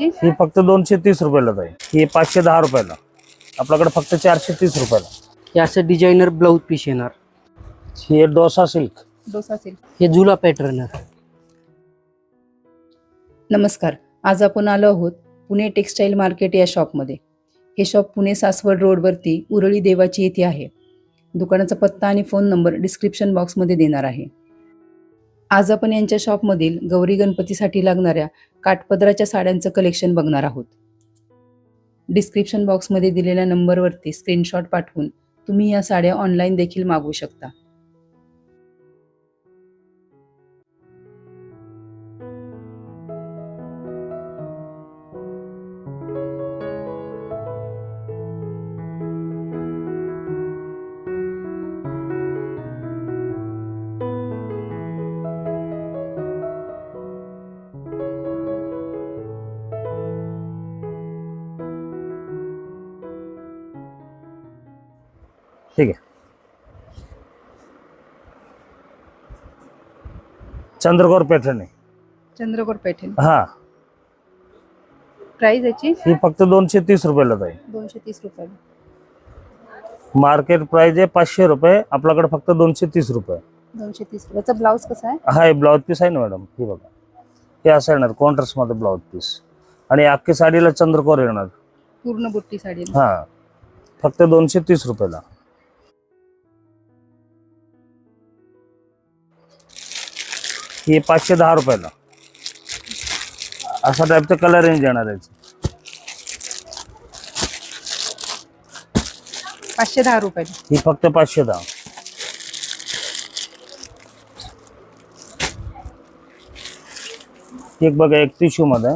ही फक्त दोनशे तीस रुपयाला जाईल ही पाचशे दहा रुपयाला. आपल्याकडे फक्त चारशे तीस रुपयाला. हे असं डिझायनर ब्लाऊज पीस येणार. ही आहे डोसा सिल्क. डोसा सिल्क. हे झुला पॅटर्न नमस्कार. आज आपण आलो आहोत पुणे टेक्स्टाईल मार्केट या शॉपमध्ये. हे शॉप पुणे सासवड रोडवरती उरळी देवाची येथे आहे. दुकानाचा पत्ता आणि फोन नंबर डिस्क्रिप्शन बॉक्समध्ये देणार आहे. आज आपण यांच्या शॉपमधील गौरी गणपतीसाठी लागणाऱ्या काठपदराच्या साड्यांचं कलेक्शन बघणार आहोत. डिस्क्रिप्शन बॉक्समध्ये दिलेल्या नंबरवरती स्क्रीनशॉट पाठवून तुम्ही या साड्या ऑनलाईन देखील मागवू शकता. ठीक आहे. चंद्रकोर पॅटर्न आहे. चंद्रकोर पैठण. हा. प्राइस याची? ही फक्त दोनशे तीस रुपयाला जाईल दोनशे तीस रुपये मार्केट प्राइस आहे पाचशे रुपये आपल्याकडे फक्त दोनशे तीस रुपये. दोनशे तीस रुपयाचा ब्लाऊज कसा आहे? हा हे ब्लाऊज पीस आहे ना मॅडम हे बघा. हे असं येणार कॉन्ट्रास्टमध्ये ब्लाऊज पीस आणि अख्खी साडीला चंद्रकोर येणार. पूर्ण बुट्टी साडी हा. फक्त दोनशे तीस रुपयाला. हे पाचशे दहा रुपयाला. असा टाईपचा कलर रेंज येणार आहे. पाचशे दहा रुपये. ही फक्त पाचशे दहा. एक बघा एक टिश्यू मध्ये.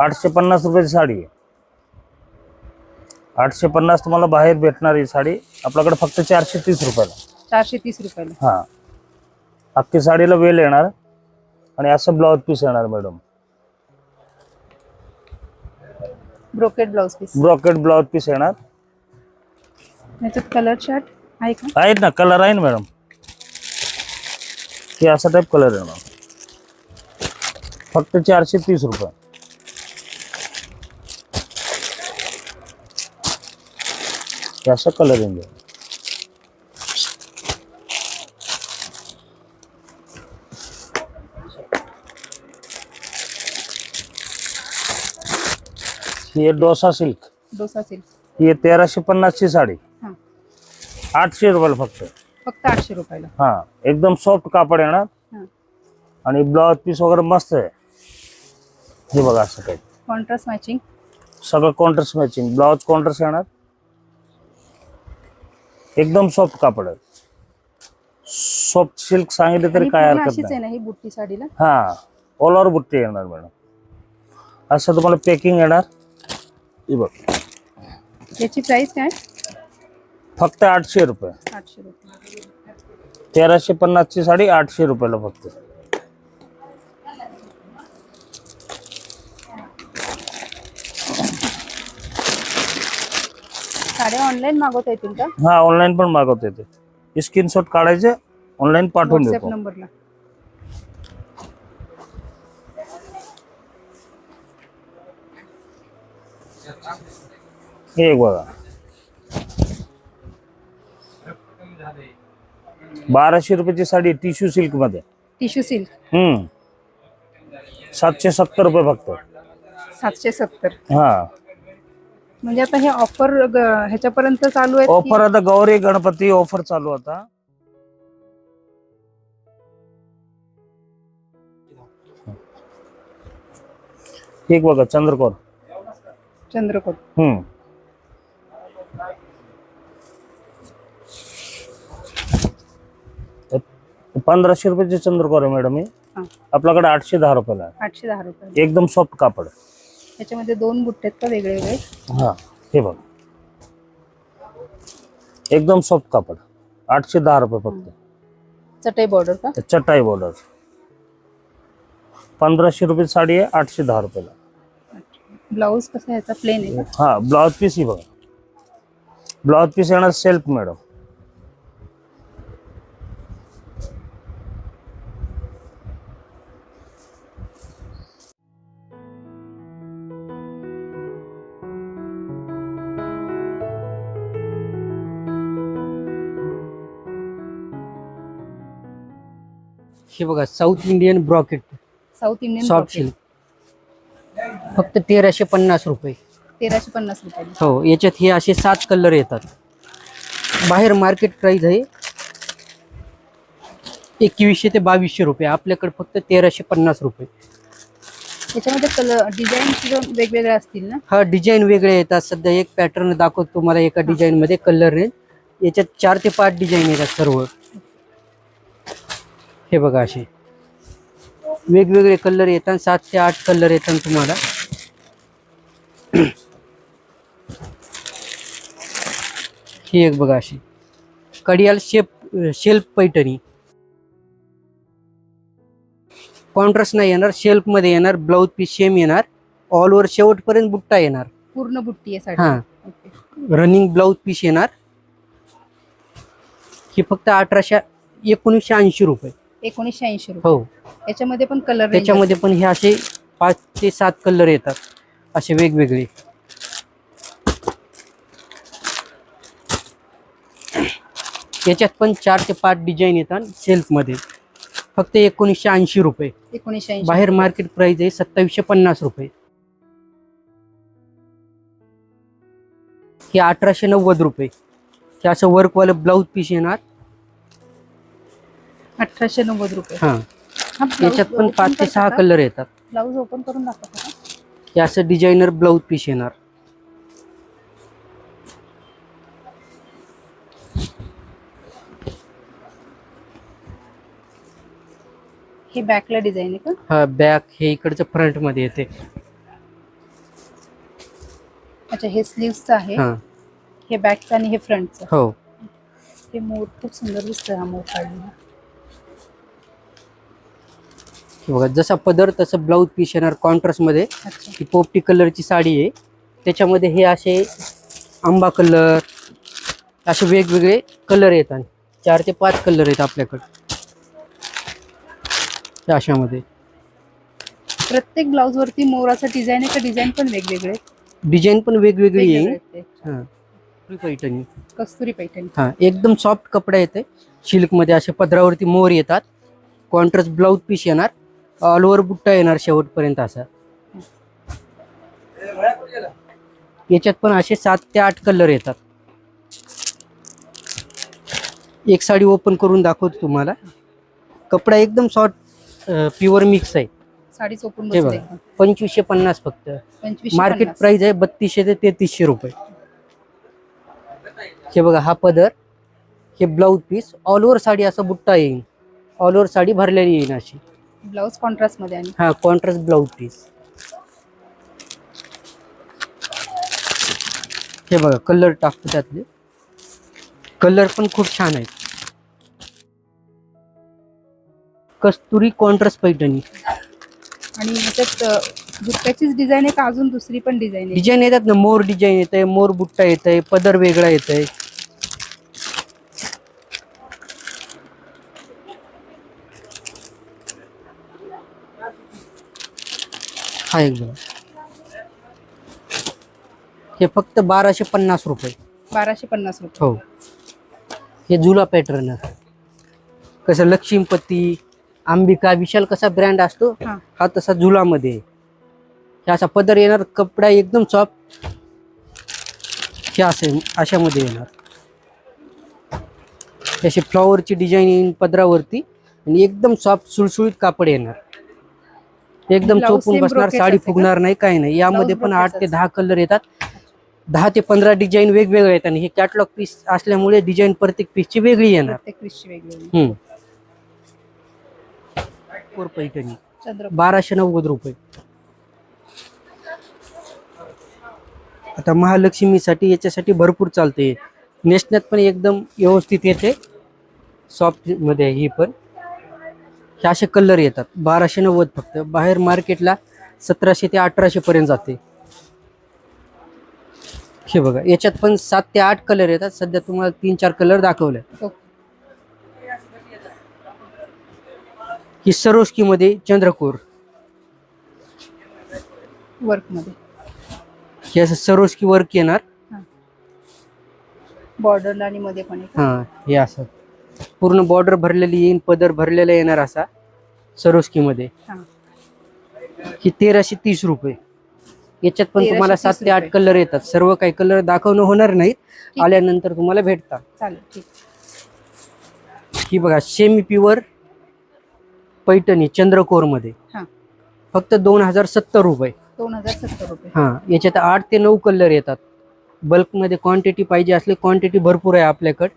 आठशे पन्नास रुपयाची साडी आहे. आठशे पन्नास तुम्हाला बाहेर भेटणार ही साडी आपल्याकडे फक्त चारशे तीस रुपयाला. चारशे तीस रुपयाला. हा. अख्खी साडीला वेल येणार आणि असं ब्लाऊज पीस येणार madam brocade blouse piece brocade blouse piece येणार. याच्यात कलर चार्ट आहे का? आहेत ना कलर आहे ना मॅडम हे असा टाईप कलर येणार. फक्त चारशे तीस रुपये. हे असं कलर येऊन जाईल ही आहे डोसा सिल्क. डोसा सिल्क. ही तेराशे पन्नासची साडी. हां. आठशे रुपयाला फक्त. फक्त आठशे रुपयाला. हा. एकदम सॉफ्ट कापड येणार हां. आणि ब्लाउज पीस वगैरे मस्त आहे. हे बघा असं काही. कॉन्ट्रास्ट मॅचिंग सगळं कॉन्ट्रास्ट मॅचिंग ब्लाउज कॉन्ट्रास्ट येणार. एकदम सॉफ्ट कापड आहे. सॉफ्ट सिल्क सांगितलं तरी काय हरकत अशीच आहे नाही. ना ही बुट्टी साडीला? हा. ऑल ओव्हर बुट्टी येणार मॅडम. असं तुम्हाला पॅकिंग येणार. हे बघ. याची प्राइस काय? फक्त आठशे रुपये. आठशे रुपये. तेराशे पन्नासची साडी आठशे रुपयाला फक्त साड्या ऑनलाईन मागवता येतील का? हा ऑनलाईन पण मागवता येते. स्क्रीनशॉट काढायचे ऑनलाईन पाठवून व्हॉट्सअप देतो. नंबरला हे एक बघा. बाराशे रुपयाची साडी टिश्यू सिल्कमध्ये. टिश्यू सिल्क हम्म. सातशे सत्तर रुपये फक्त. सातशे सत्तर. हा. म्हणजे आता हे ऑफर ह्याच्यापर्यंत चालू आहे ऑफर आता गौरी गणपती ऑफर चालू आता. एक बघा चंद्रकोर. चंद्रकोट. हम्म. पंधराशे रुपयाचे चंद्रकोर आहे मॅडम हे. हा. आपल्याकडे आठशे दहा रुपयाला आहे. आठशे दहा रुपये एकदम सॉफ्ट कापड. याच्यामध्ये दोन बुट्टे आहेत का वेगळे वेगळे? हा हे बघ. एकदम सॉफ्ट कापड. आठशे दहा रुपये फक्त. चटई बॉर्डर का? चटाई बॉर्डर पंधराशे रुपये साडी आहे आठशे दहा रुपयाला. ब्लाउज कसा याचा प्लेन आहे हा ब्लाउज पीस ही बघा. ब्लाउज पीस येणार सेल्फ मॅडम हे बघा South Indian brocade South Indian soft silk फक्त तेराशे पन्नास रुपये. तेराशे पन्नास रुपये हो याच्यात हे असे सात कलर येतात. बाहेर मार्केट प्राइस आहे. एकवीसशे ते बावीसशे रुपये. आपल्याकडे फक्त तेराशे पन्नास रुपये. त्याच्यामध्ये कलर डिझाईन वेगवेगळे असतील ना? हा डिझाईन वेगळे येतात. सध्या एक पॅटर्न दाखवतो तुम्हाला एका डिझाईन मध्ये कलर रेंज याच्यात चार ते पाच डिझाईन येतात सर्व. हे बघा असे. वेगवेगळे कलर येतात. सात ते आठ कलर येतात तुम्हाला. ही एक बघा अशी. Kadiyal shape self Paithani. Contrast नाही येणार शेल्फमध्ये येणार ब्लाऊज पीस सेम येणार. ऑल ओव्हर शेवटपर्यंत बुट्टा येणार. पूर्ण बुट्टी आहे साडी. हा. रनिंग ब्लाऊज पीस येणार. ही फक्त अठराशे एकोणीसशे ऐंशी रुपये. एकोणीसशे ऐंशी रुपये. हो. याच्यामध्ये पण कलर त्याच्यामध्ये पण हे असे पाच ते सात कलर येतात. असे वेगवेगळे. याच्यात पण चार ते पाच डिझाईन येतात सेल्फमध्ये फक्त एकोणीसशे ऐंशी रुपये. एकोणीसशे बाहेर मार्केट प्राइस आहे सत्तावीसशे पन्नास रुपये. हे अठराशे नव्वद रुपये. हे असं वर्कवालं ब्लाऊज पीस येणार. अठराशे नव्वद रुपये. हा. याच्यात पण पाच ते सहा? कलर येतात. ब्लाऊज ओपन करून दाखवता का? हे असं डिझायनर ब्लाऊज पीस येणार. हे बॅकला डिझाईन आहे का? हा बॅक हे इकडचं फ्रंटमध्ये येते. अच्छा हे स्लीव्सचं आहे. हा. हे बॅकचं आणि हे फ्रंटचं हो. हे मोर खूप सुंदर दिसतोय हा मोर काढलेला हे बघा जसा पदर तसं ब्लाऊज पीस येणार कॉन्ट्रास्टमध्ये. अच्छा. ही पोपटी कलरची साडी आहे. त्याच्यामध्ये हे असे आंबा कलर असे वेगवेगळे कलर येतात चार ते पाच कलर आहेत आपल्याकडे. अशामध्ये. प्रत्येक ब्लाऊज वरती मोराचं डिझाईन आहे का? डिझाईन पण वेगवेगळे? डिझाईन पण वेगवेगळी आहे. हा. पैठणी. कस्तुरी पैठणी. हा एकदम सॉफ्ट कपडा येते. सिल्कमध्ये असे पदरावरती मोर येतात. कॉन्ट्रास्ट ब्लाऊज पीस येणार. ऑल ओव्हर बुट्टा येणार शेवटपर्यंत असा. याच्यात पण असे सात ते आठ कलर येतात. एक साडी ओपन करून दाखवतो तुम्हाला. कपडा एकदम सॉफ्ट प्युअर मिक्स आहे. हे बघा पंचवीसशे पन्नास फक्त. मार्केट. प्राइस आहे बत्तीसशे ते तेहतीसशे रुपये. हे बघा हा पदर हे blouse piece all over sari असं बुट्टा येईल ऑल ओव्हर साडी भरलेली येईल अशी. ब्लाऊज कॉन्ट्रास्टमध्ये आणि? हा कॉन्ट्रास्ट ब्लाऊज पीस हे बघा कलर टाकतो त्यातले. कलर पण खूप छान आहेत. कस्तुरी कॉन्ट्रास्ट पैठणी. आणि ह्याच्यात अ, बुट्ट्याचीच डिझाईन आहे का अजून दुसरी पण डिझाईन आहे? डिझाईन येतात ना मोर डिझाईन येत आहे मोर बुट्टा येत आहे पदर वेगळा येत आहे हा एक बघा हे फक्त बाराशे पन्नास रुपये. बाराशे पन्नास रुपये. हो. हे जुला पॅटर्न कसं लक्ष्मीपती अंबिका विशाल कसा ब्रँड असतो हा. तसा जुलामध्ये आहे. हे असा पदर येणार कपडा एकदम सॉफ्ट हे असे अशामध्ये येणार. अशी फ्लॉवरची डिझाईन येईन पदरावरती आणि एकदम सॉफ्ट सुळसुळीत कापड येणार. एकदम चोपून बसणार साडी? फुगणार नाही काही नाही. यामध्ये पण आठ ते. दहा कलर येतात. दहा ते पंधरा डिझाईन वेगवेगळे आहेत आणि हे कॅटलॉग पीस असल्यामुळे डिझाईन प्रत्येक पीसची वेगळी येणार. हम्म. कोर पैठणी. बाराशे नव्वद रुपये. आता महालक्ष्मीसाठी याच्यासाठी भरपूर चालते नेसण्यात पण एकदम व्यवस्थित येते. सॉफ्टमध्ये ही पण. हे असे कलर येतात. बाराशे नव्वद फक्त. बाहेर मार्केटला सतराशे ते अठराशे पर्यंत जाते. हे बघा याच्यात पण सात ते आठ कलर येतात. सध्या तुम्हाला तीन चार कलर दाखवले. ही सरोस्की मध्ये चंद्रकोर. वर्कमध्ये हे असं सरोस्की वर्क येणार. बॉर्डर आणि मध्ये पण? हा हे असं. पूर्ण बॉर्डर भरलेली येईन पदर भरलेला येणार असा सरोस्कीमध्ये. हा. ही तेराशे तीस रुपये. याच्यात पण तुम्हाला 1330 सात ते आठ. कलर येतात. सर्व काही कलर दाखवणं होणार नाहीत आल्यानंतर तुम्हाला भेटतात. ही बघा सेमी प्युअर पैठणी चंद्रकोरमध्ये. हा. फक्त दोन हजार सत्तर रुपये. दोन हजार सत्तर रुपये. हां याच्यात आठ ते नऊ कलर येतात. बल्कमध्ये क्वांटिटी पाहिजे असली क्वांटिटी भरपूर आहे आपल्याकडं.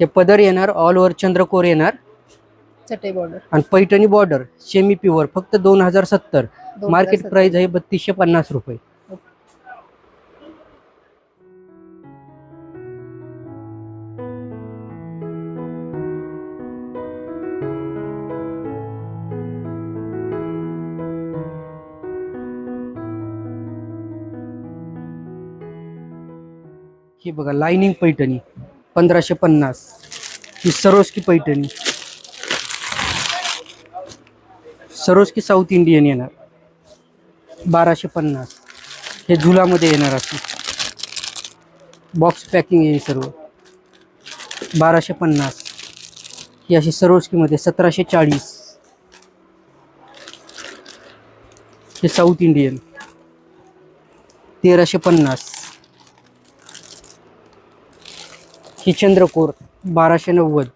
हे पदर येणार ऑल ओव्हर चंद्रकोर येणार. चटई बॉर्डर आणि पैठणी बॉर्डर सेमी प्युअर फक्त दोन हजार सत्तर. मार्केट प्राइस आहे बत्तीसशे पन्नास रुपये. ही बघा लाइनिंग पैठणी. पंधराशे पन्नास. ही Swarovski Paithani. Swarovski South Indian येणार. बाराशे पन्नास. हे झुलामध्ये येणार असे बॉक्स पॅकिंग येईल सर्व. बाराशे पन्नास. ही अशी सरोस्कीमध्ये सतराशे चाळीस. हे साऊथ इंडियन. तेराशे पन्नास. ही चंद्रकोर बाराशे नव्वद.